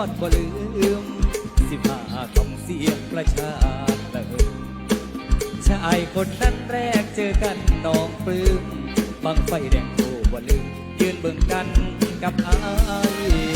อดบ่ลืม สิบาทำเสียงประชาเลยชายคนนั้นแรกเจอกันน้องปลื้มบังไฟแดงโตบ่ลืม ยืนเบิ่งกันกับอาย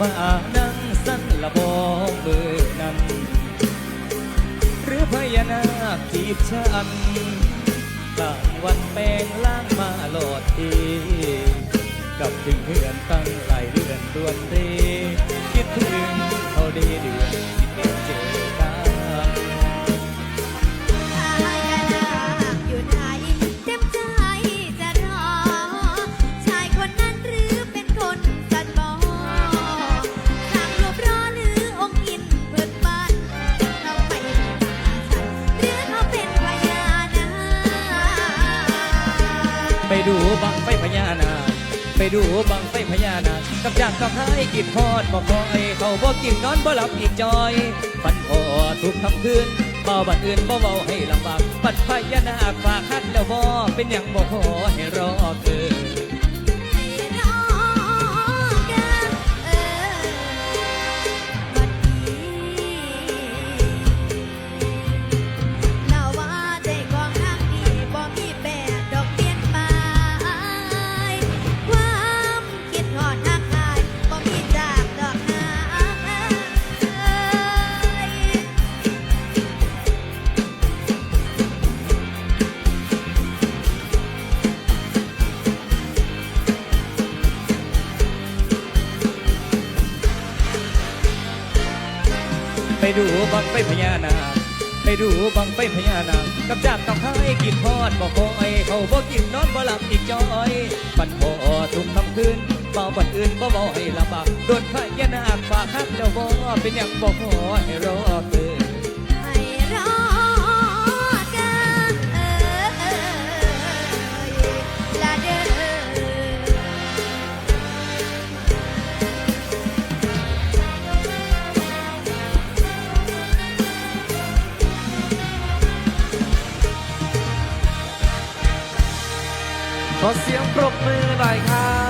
มมานั่งสั้นละบองเบิกนั้น หรือพญานาคจีบฉันต่างวันแปลงล่างมาหลอดทีกับถึงเดือนตั้งหลายเดือนดวนเรคิดถึงเขาดีดื ไปดูบังไฟพญานาคไปดูบังไฟพญานาคกับจากกับให้กินทอดบ่คอยเขาบ่กินนอนบ่หลับอีกจอยฝันพอทุกคำคืนเบาบัดอื่นบ่เบาให้ลำบากปัดพญานาคฝากคัดแล้วบ่เป็นอย่างบ่พอให้รอเดูบังไฟพญานาคไปดูบังไฟพญานาคกับจากต้องให้กินทอดบ่คอยเขาบ่กินนอนบ่หลับอีกจอยปันพอทุกค่ำคืนเบาบัดอื่นบ่เบาให้ลำบากโดนพญานาคฝากคัดแล้วบ่เป็นอย่างบ่ขอให้รอเกิน ขอเสียงปรบมือหน่อยครับ